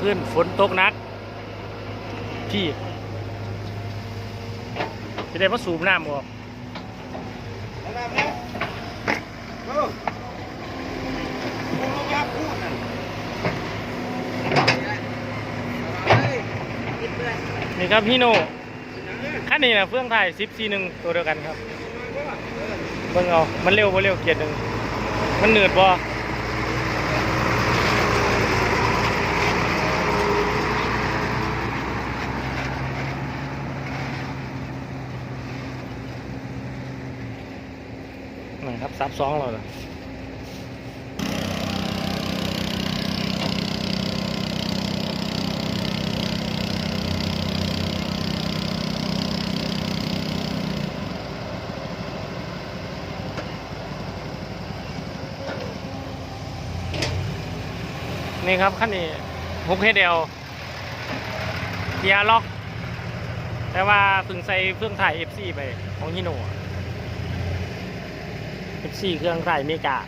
ขึ้นฝนตกนัก พี่จะได้มาสูบน้ำออกเอาน้ำเนี่ยเออกูลงยาพูดน่ะเฮ้ยกินเพื่อนนี่ครับพี่โน่อย่างนี้คันนี้นะเฟื่องไทย10 4 1ตัวเดียวกันครับ เบิ่งเอา มันเร็วบ่เร็วเกียร์หนึ่ง มันเหนืดบ่ นี่ครับซับสองเราเลยนี่ครับคันนี้ฮุกเฮดเดลเกียร์ล็อก แต่ว่าเพิ่งใส่เครื่องถ่าย FC ไปของฮิโน่ FC เครื่องถ่เมกา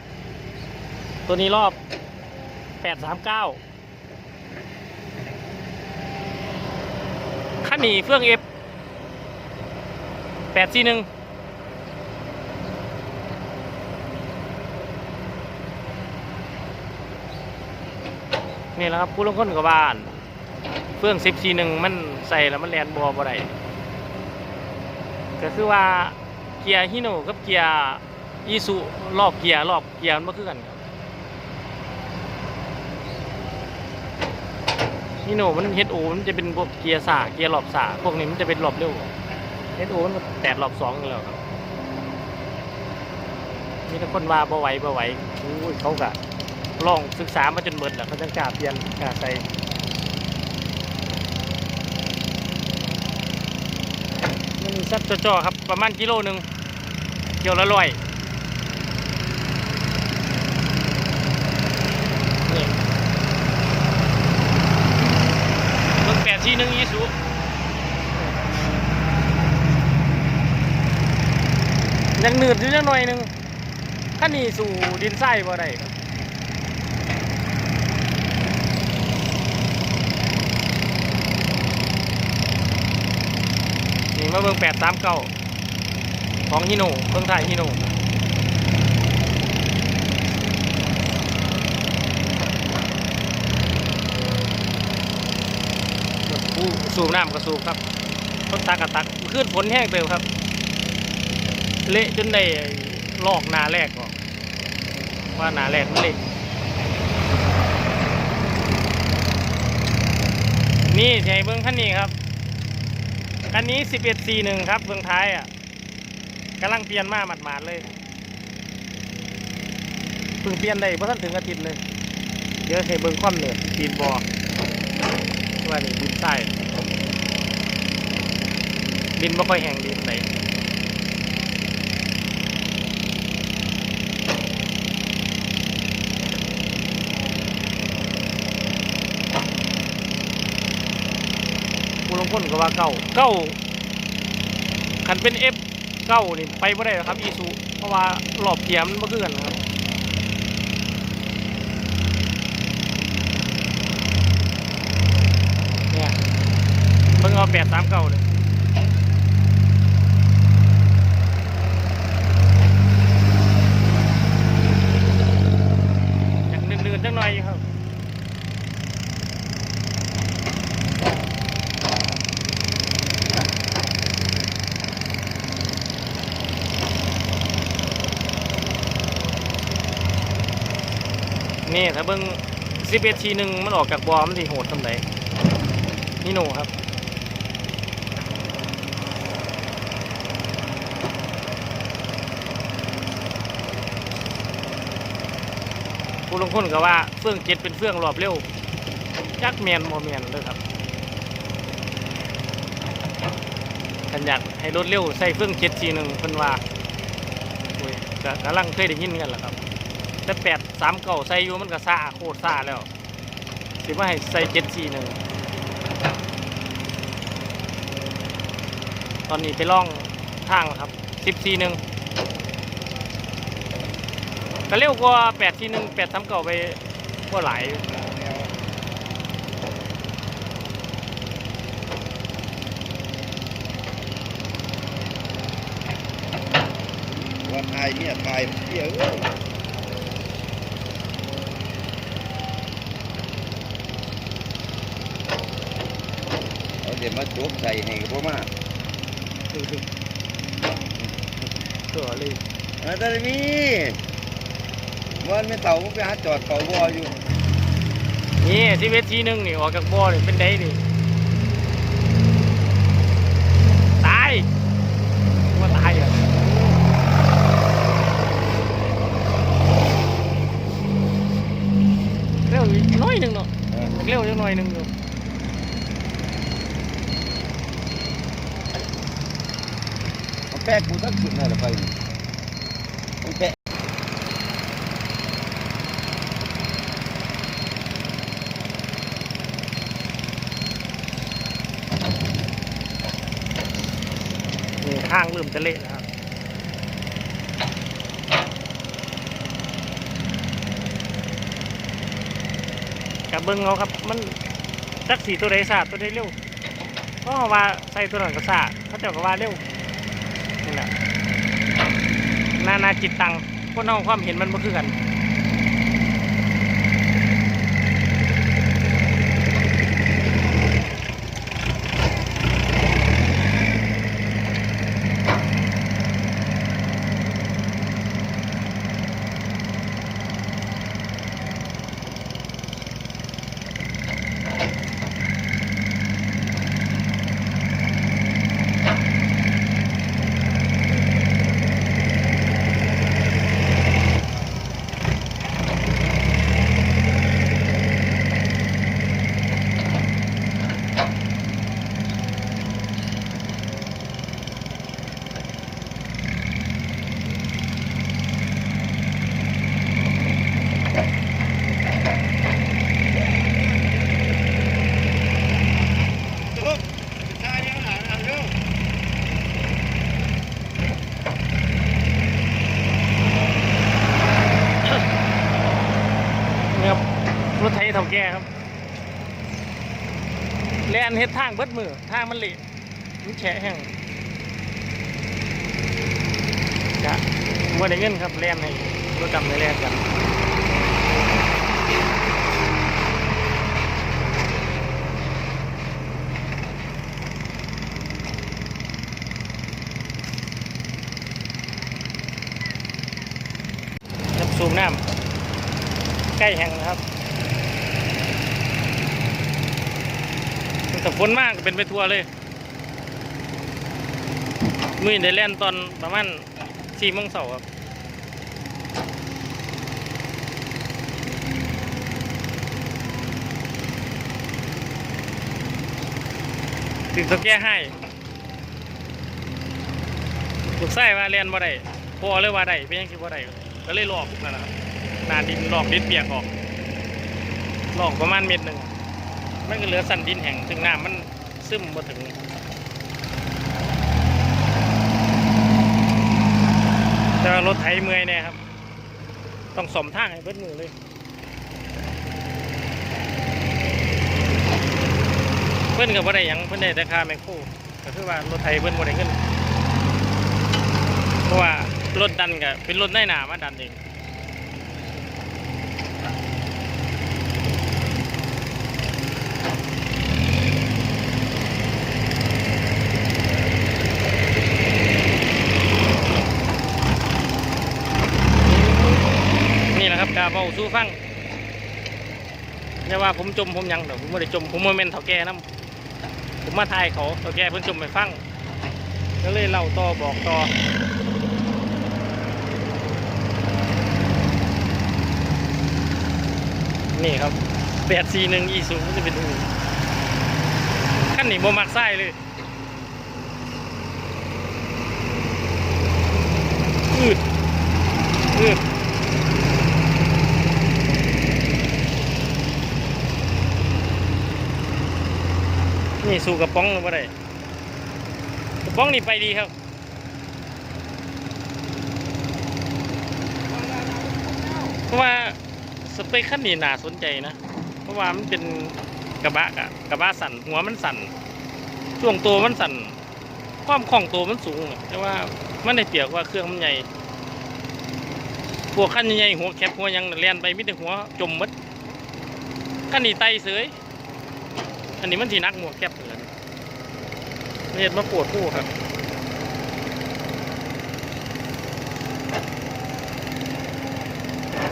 ตัวนี้รอบ839คันหนีเฟื่อง F 841นี่แหละครับผู้ลงคนกับบ้าน เฟื่องสิบซีหนึ่งมันใส่แล้วมันแลนบัวบ่ได้ก็คือว่าเกียร์ฮิโน่กับเกียร์ อีซูรอบเกียร์รอบเกียร์มันบ่คือกันครับฮิโน่มันเฮดโอมันจะเป็นพวกเกียร์สาเกียร์รอบสาพวกนี้มันจะเป็นรอบเร็วเฮดโอมันแตดรอบสองอยู่แล้วครับมีแต่คนว่าบ่ไหวบ่ไหวอุ้ยเขากะลองศึกษามาจนหมดแล้วเขาจะกล้าเปลี่ยนกล้าใส่มันซับจ่อๆครับประมาณกิโลหนึ่งเกี่ยวละร้อยนี่ ทีหนึ่งอีสุยังหนืดอยู่จังหน่อยนึงถ้านี่สู่ดินไส้บ่ได้นี่มาเบิ่งแปดสามเก้าของฮิโน่เครื่องถ่ายฮิโน่ สูบน้ำก็สูบครับต้นตากกระตักขึ้นฝนแห้งเติมครับ เละจนได้ลอกนาแรกออกว่าหนาแรกมันเละนี่ใช่เบิ้องขั้นนี้ครับคันนี้ 11 4 1 ครับเบื้องท้ายอะกำลังเปลี่ยนมาหมาดๆเลยเพิ่งเปลี่ยนได้เพราะท่านถึงอาทิตย์เลย เดี๋ยวให้เบิ้งความเหนือยปีนบอว่านี่ดินใต้ ดินไม่ค่อยแห้งดินไหนผู้ลงคนก็ว่าเก้าเก้าคันเป็นเอฟเก้านี่ไปไม่ได้หรอกครับอีซูเพราะว่าหลอบเทียมมันบ่อกันนะครับเนี่ยเบิ่งเอาแปดสามเก้าเลยากนื่นๆจังหน่อยอยู่ครับ นี่ถ้าเบิ้ง11ทีหนึ่งมันออกจากบอมันสิโหดทำไหนนี่โนครับ ผู้ลงคนก็ว่าเฟื่องเจ็ดเป็นเฟื่องรอบเร็วจักเมียนโมเมียนเลยครับขันอยากให้รถเร็วใส่เฟื่องเจ็ดทีหนึ่งเพิ่นว่าโอ้ยก็กำลังเคยได้ยินกันแหละครับ แต่แปดสามเก่าใส่อยู่มันก็ซ่าโคตรซ่าแล้วสิว่าให้ใส่เจ็ดสี่หนึ่งตอนนี้ไปล่องทางครับสิบสี่หนึ่งก็เร็วกว่าแปดสี่หนึ่งแปดสามเก่าไปก็หลายวันไทยเนี่ยไทยเพี้ย เดี๋ยวมาจุกใส่ให้พ่อมาตัวเลยเออแต่มีวันไม่เต่าผมไปหาจอดเป่าบออยู่ นี่ที่เวทีหนึ่งนี่ออกจากบอนี่เป็นไดนี่ตายว่าตายเหรอเร็วน้อยหนึ่งเนาะเออเร็วจังหน่อยหนึ่งอยู่ เอาแป๊กกูสักสุดน่ะละไปนี่เอาแป๊กนี่ข้างเริ่มจะเละแล้วครับกับเบิ้งเอาครับ มันจักสีตัวใดสาดตัวใดเร็วก็ว่าใส่ตัวหนั้นก็สาดเขาเจ้าก็ว่าเร็วนี่แหละ นานาจิตตังคนเอาความเห็นมันบ่คือกัน จุกทายยังหาเอาเร็ว นี่ครับรถไถเท่าแก่ครับแลนเฮ็ดทางเบิดมือทางมันเละมันแฉะแห้งจะบ่ได้เงินครับแล่นให้รถดำได้แล่นกันสูบน้ำใกล้แห้งนะครับแต่ฝ นมากเป็นไปทั่วเลยมือได้แล่นตอนประมาณสี่โมงเสาร์ครับถึงตัวแก้ให้ลูกไส้ว่าเรียนว่าได้พอเลยว่าได้เป็นยังคิดว่าได้ก็เลยหลอกนั่นแหละครับนาดินหลอกดินเปียกออกหลอกประมาณเม็ดหนึ่ง มันก็เหลือสันดินแห้งถึงน้ำมันซึมมาถึงแต่รถไถเมื่อยเนี่ยครับ ต้องสมทางให้เบิดมือเลยเพิ่นก็บ่ได้ยังเพิ่นได้แต่คาแมคโครก็คือว่ารถไถเพิ่นบ่ได้เงินเพราะว่ารถดันก็เป็นรถในหนามาดันเองนี่แหละครับ กาเบาสู้ฟังอย่าว่าผมจมผมยังเดี๋ยวผมไม่ได้จมผมโมเมนต์เท่าแก่นํผมมาทายเขาเท่าแก่เพิ่นจมไปฟังก็เลยเล่าต่อบอกต่อนี่ครับแปดสี่หนึ่งยี่สูงจะเป็นอูขั้นนี้บ่มักไส้เลยอืดอืด นี่สู่กระป๋องหรือว่กระป๋องนี่ไปดีครับเพราะว่าสเปคขั้นนี้น่าสนใจนะ เพราะว่ามันเป็นกระบะกะกระบะสั่นหัวมันสั่นช่วงตัวมันสั่นความคล่องตัวมันสูง แต่ว่ามันได้เปรียบว่าเครื่องมันใหญ่วกขั้นใหญ่หัวแคบหัวยังเลียนไปมิแต่หัวจมหมดขั้นนี้ไตเสย อันนี้มันสีนักหัวแคบเลยเห็ดมาปวดผู้ครับ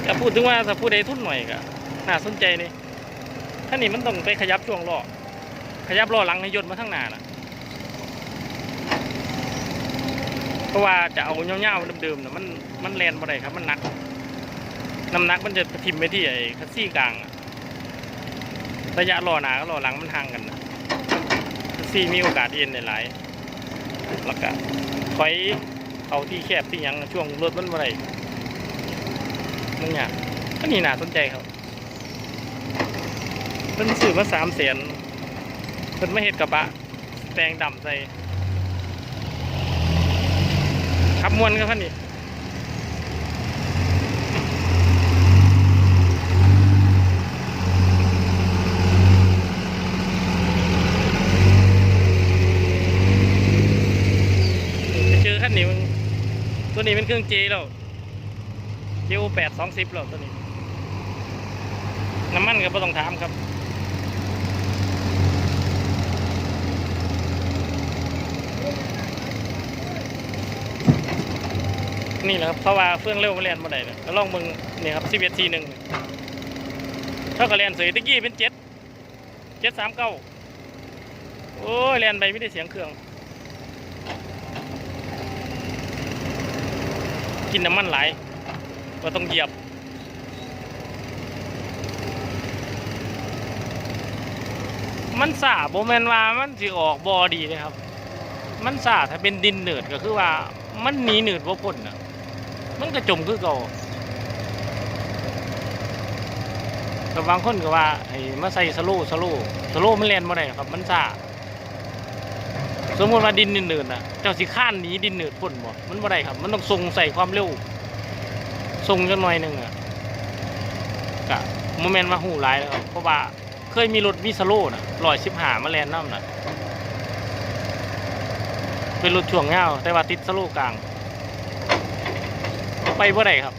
แต่พูดถึงว่าถ้าผู้ใดทุนหน่อยก็น่าสนใจนี่ขั้นนี้มันต้องไปขยับช่วงล้อขยับล้อหลังให้ยนมาทั้งหน้าน่ะเพราะว่าจะเอาเงาๆเดิมๆนะมันมันแลนบ่ได้ครับ มันหนักน้ำหนักมันจะทิ่มไปที่ไอ้คัสซี่กลางอะ ระยะรอหนากับรอหลังมันห่างกันนะซี่มีโอกาสเอ็นหลายแล้วก็ถอยเอาที่แคบที่ยังช่วงรถมันบ่ได้มันเนี่ยก็นี่น่าสนใจครับเพิ่นซื้อมาสามแสนเพิ่นไม่เห็ดกระบะแปลงดำใส่ขับมวนครับท่นนี่ไปเจอขั้นนี้มันตัว นี้เป็นเครื่องเจแล้วเจวแปดสองสิบแล้วตัวนี้ น้ำมันก็ไม่ต้องถามครับนี่แหละครับเพราะว่าเฟื่องเร็วมาเรียนมาได้เลยก็ลองมึงนี่ครับสิบเอ็ดทีหนึ่งเท่ากับเรียนเสยตะกี้เป็นเจ็ดเจ็ดสามเก้าโอ้ยเรียนไปไม่ได้เสียงเครื่อง กินน้ำมันไหลก็ต้องเหยียบ มันสาโบแมนว่ามันสิออกบอดีเลยครับ มันสาถ้าเป็นดินเหนืดก็คือว่า มันหนีเหนืดว่าพ้นอะ มันก็จมคือเก่าแต่บางคนก็ว่าไอ้มาใส่สโลสโลสโลว์มันเล่นมาได้ครับ มันซ่า สมมติว่าดินหนืดๆน่ะเจ้าสิข้านหนีดินหนืดพ้นบ่มันบ่ได้ครับ มันต้องทรงใส่ความเร็วทรงจังหน่อยหนึ่งอะกะโมเมนต์มาหูหลายแล้วครับเพราะว่าเคยมีรถมีสโลว์น่ะร้อยสิบหามาแลนน้ำน่ะเป็นรถช่วงเงาแต่ว่าติดสโลกลาง ไปบ่ได้ครับ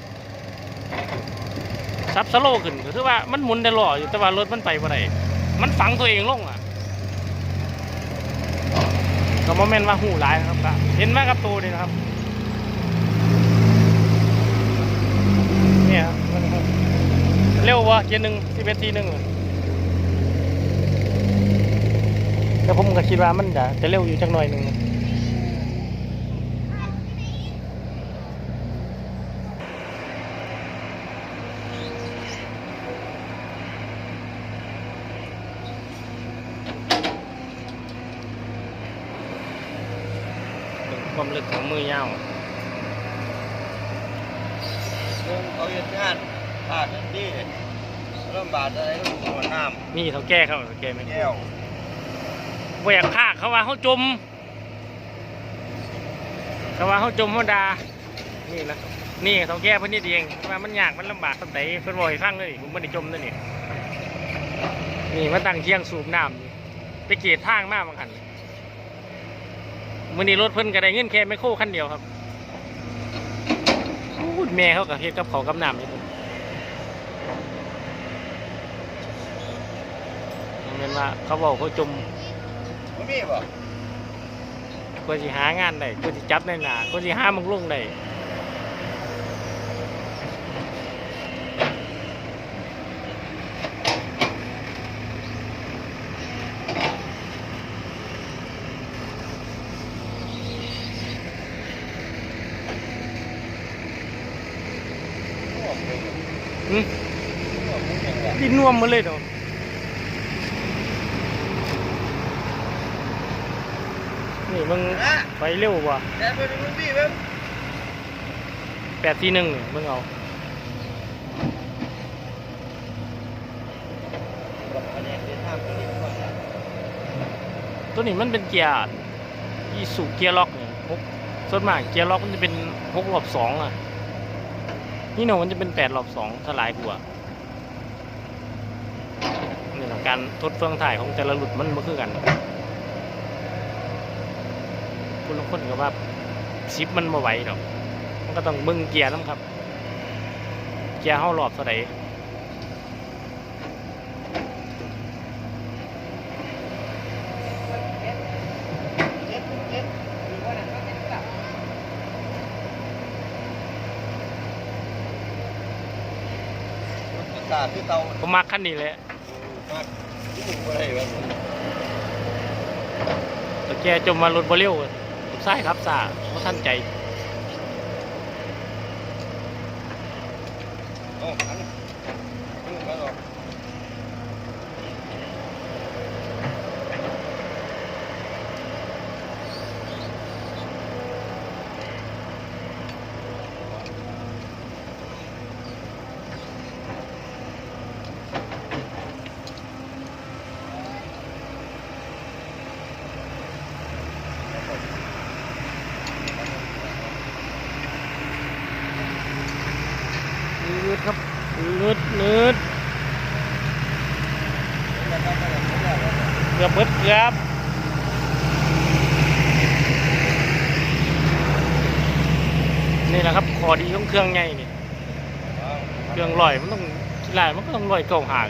ซับสโลขึ้นก็คือว่ามันหมุนได้ล้ออยู่แต่ว่ารถมันไปบ่ได้มันฝังตัวเองลงอะก็ โมเมนต์ว่าหูหลายนะครับก็เห็นมากับตัวนี่นะครับเนี่ยครับมันครับเร็ววะเกียร์หนึ่งสิบเอ็ดทีหนึ่งแต่ผมก็คิดว่ามันจะจะเร็วอยู่จักหน่อยหนึ่ง ความลึกของมือยาวเรื่องเขาเฮ็ดงานพลาดนั่นดีเริ่มบาดอะไรก็หัวน้นี่เขาแก้เขาเขาแก้ไม่ำได้แก้วบ่อยากพากเขาว่าเขาจมเขาว่าเขาจมเขาดานี่แหละครับนี่เขาแก้เพิ่นนี่เองว่ามันยากมันลำบากตั้งแต่เพิ่นบ่ให้ฟังเลยผมไม่ได้จมนั่นนี่นี่มาตั้งเชียงสูบน้ำนี่ไปเกตทางมากบางคัน มื้อนี้รถเพิ่นก็ได้เงินแค่ไมโครคันเดียวครับอู้ยแม่เขาก็เฮ็ดกับเขาวกับน้ำนี่เพิ่นบ่แม่นว่าเขาบอกเขาจมมันมีบ่ก็สิหางานได้ก็สิจับได้หนาก็สิหามึงลงได้ วมหมาเลยเนาะนี่มึงนะไปเร็วว่ะแต่ไปดูมันมีเว้ยแปดที่หนึ่งนี่มึงเอาอันนี้เป็นทางที่ดีกว่าตัวนี้มันเป็นเกียร์อีสุเกียร์ล็อกเนี่ยหกส่วนมากเกียร์ล็อกมันจะเป็นหกรอบสองอะนี่โนมันจะเป็นแปดรอบสองถ้าหลายกว่านี่แหละ การทดเฟืองถ่ายของแต่ละหลุดมันไม่คือกันคุณลางคนก็ว่าซิปมันมาไหวดอก มันก็ต้องมึงเกียร์น้ำครับ เกียร์เฮารอบเท่าใดเจ็ดเจ็ดหรือว่านั่นก็เจ็ดกับรถจะตาที่เตาผมมักคันนี้แหละมาก ที่มึงบ่ได้วะแต่แกจมมารถบ่เร็วใช่ครับซาเพราะท่านใจโอ้อันนี้มึงมาหรอก นืดครับนืดนืดเกือบเบิดเกือบนี่แหละครับขอดีของเครื่องไงนี่เครื่องลอยมันต้องลายมันก็ต้องลอยเก่าหาง